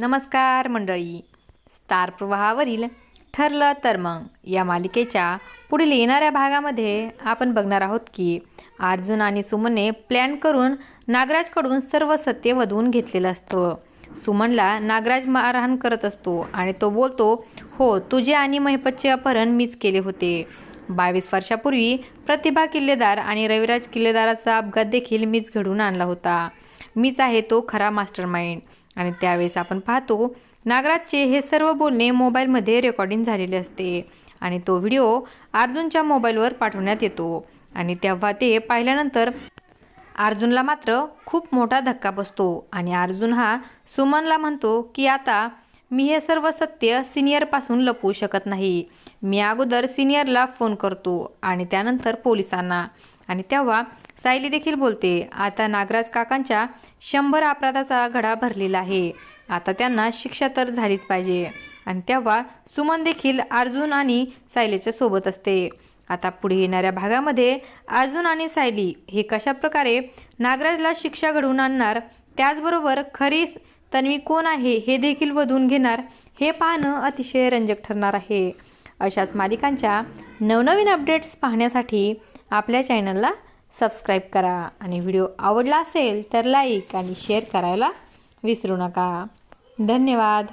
नमस्कार मंडळी. स्टार प्रवाहावरील ठरलं तर मग या मालिकेच्या पुढील येणाऱ्या भागामध्ये आपण बघणार आहोत की अर्जुन आणि सुमनने प्लॅन करून नागराजकडून सर्व सत्य वधवून घेतलेलं असतं. सुमनला नागराज मारहाण करत असतो आणि तो बोलतो हो तुझे आणि महिपतचे अपहरण मीच केले होते. बावीस वर्षापूर्वी प्रतिभा किल्लेदार आणि रविराज किल्लेदाराचा अपघात देखील मीच घडवून आणला होता. मीच आहे तो खरा मास्टर माइंड आणि त्यावेळेस आपण पाहतो नागराजचे हे सर्व बोलणे मोबाईलमध्ये रेकॉर्डिंग झालेले असते आणि तो व्हिडिओ अर्जुनच्या मोबाईलवर पाठवण्यात येतो. आणि तेव्हा ते पाहिल्यानंतर अर्जुनला मात्र खूप मोठा धक्का बसतो आणि अर्जुन हा सुमनला म्हणतो की आता मी हे सर्व सत्य सिनियरपासून लपवू शकत नाही. मी अगोदर सिनियरला फोन करतो आणि त्यानंतर पोलिसांना. आणि तेव्हा सायली देखील बोलते आता नागराज काकांच्या शंभर अपराधाचा घडा भरलेला आहे. आता त्यांना शिक्षा तर झालीच पाहिजे. आणि तेव्हा सुमन देखील अर्जुन आणि सायलीच्या सोबत असते. आता पुढे येणाऱ्या भागामध्ये अर्जुन आणि सायली हे कशा प्रकारे नागराजला शिक्षा घडवून आणणार त्याचबरोबर खरी तन्वी कोण आहे हे देखील वधून घेणार हे पाहणं अतिशय रंजक ठरणार आहे. अशाच मालिकांच्या नवनवीन अपडेट्स पाहण्यासाठी आपल्या चॅनलला सबस्क्राईब करा आणि व्हिडिओ आवडला असेल तर लाईक आणि शेअर करायला विसरू नका. धन्यवाद.